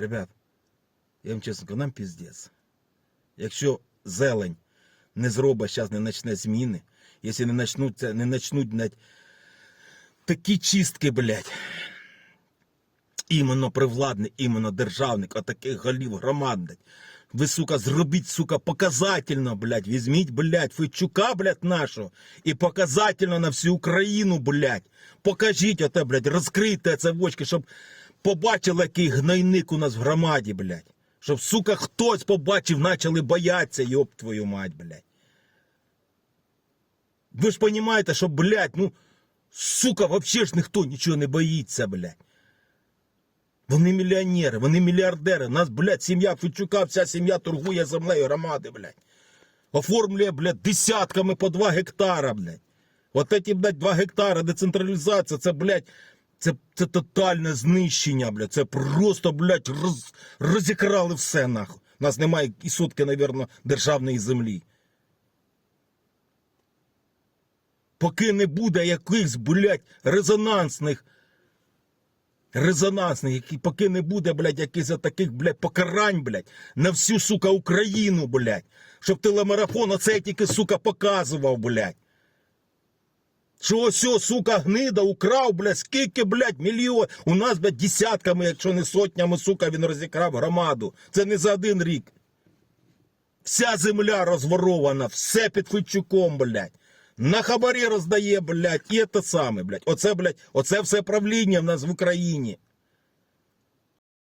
Ребят, я вам чесно кажу, нам піздець. Якщо зелень не зробить зараз, не почне зміни, якщо не почнуться, не почнуть блядь, такі чистки, блядь, іменно привладний, іменно державник, отаких голів громад, блядь. Ви, сука, зробіть, сука, показательно, блядь. Візьміть, блядь, Федчука, блядь, нашого. І показательно на всю Україну, блядь. Покажіть оте, блядь, розкрийте це в очки, щоб побачили, який гнойник у нас в громаді, блядь. Щоб, сука, хтось побачив, почали боятися, йоб твою мать, блядь. Ви ж розумієте, що, блядь, ну, сука, вообще ж ніхто нічого не боїться, блядь. Вони мільйонери, вони мільярдери. Нас, блядь, сім'я Федчука, вся сім'я торгує землею громади, блядь. Оформлює, блядь, десятками по два гектара, блядь. От эти, блядь, два гектара децентралізація, це, блядь, це, це тотальне знищення, блядь. Це просто, блядь, роз, розікрали все, нахуй. У нас немає і сотки, навірно, державної землі. Поки не буде якихось, блядь, резонансних резонансний, який поки не буде, блядь, якихось таких, блядь, покарань, блядь, на всю, сука, Україну, блядь. Щоб телемарафон оце тільки, сука, показував, блядь. Що ось, сука, гнида украв, блядь, скільки, блядь, мільйон. У нас, блядь, десятками, якщо не сотнями, сука, він розікрав громаду. Це не за один рік. Вся земля розворована, все під Федчуком, блядь. На хабарі роздає, блядь, і те саме, блядь. Оце, блядь, оце все правління в нас в Україні.